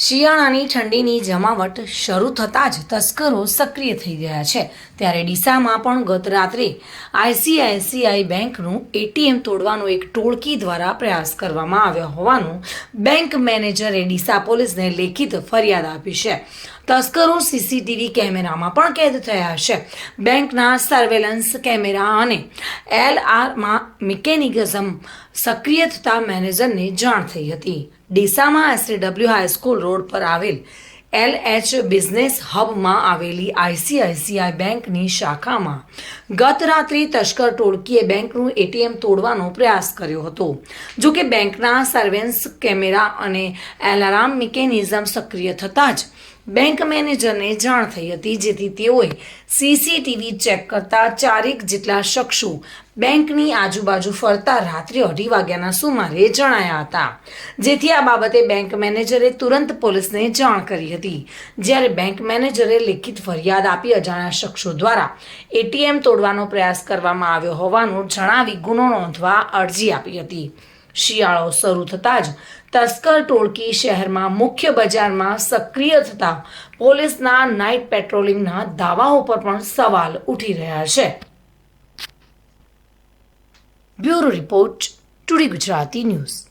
શિયાળાની ઠંડીની જમાવટ શરૂ થતાં જ તસ્કરો સક્રિય થઈ ગયા છે. ત્યારે ડીસામાં પણ ગત રાત્રે આઈસીઆઈસીઆઈ બેંકનું એટીએમ તોડવાનો એક ટોળકી દ્વારા પ્રયાસ કરવામાં આવ્યો હોવાનું બેંક મેનેજરે ડીસા પોલીસને લેખિત ફરિયાદ આપી છે. તસ્કરો સીસીટીવી કેમેરામાં પણ કેદ થયા છે. બેંકના સર્વેલન્સ કેમેરા અને એલઆરમાં મિકેનિઝમ સક્રિય થતા મેનેજરને જાણ થઈ હતી. ડીસામાં એસટીડબ્લ્યુ હાઈસ્કૂલ રોડ પર આવેલ એલ એચ બિઝનેસ હબમાં આવેલી આઈસીઆઈસીઆઈ બેંકની શાખામાં ગત રાત્રે તસ્કર ટોળકીએ બેંકનું એટીએમ તોડવાનો પ્રયાસ કર્યો હતો. જો કે બેંકના સર્વેન્સ કેમેરા અને એલાર્મ મિકેનિઝમ સક્રિય થતાં જ બેંક મેનેજરને જાણ થઈ હતી, જેથી તેઓએ સીસીટીવી ચેક કરતા ચારેક જેટલા શખ્સો બેંકની આજુબાજુ ફરતા રાત્રે અઢી વાગ્યાના સુમારે જણાયા હતા. જેથી આ બાબતે બેંક મેનેજરે તુરંત પોલીસને જાણ કરી હતી. જ્યારે બેંક મેનેજરે લેખિત ફરિયાદ આપી અજાણ્યા શખ્સો દ્વારા એટીએમ તોડવાનો પ્રયાસ કરવામાં આવ્યો હોવાનું જણાવી ગુનો નોંધવા અરજી આપી હતી. શિયાળો શરૂ થતાં જ તસ્કર ટોળકી શહેરમાં મુખ્ય બજારમાં સક્રિય થતા પોલીસના નાઇટ પેટ્રોલિંગના દાવાઓ પર પણ સવાલ ઉઠી રહ્યા છે. Bureau report, today Gujarati news.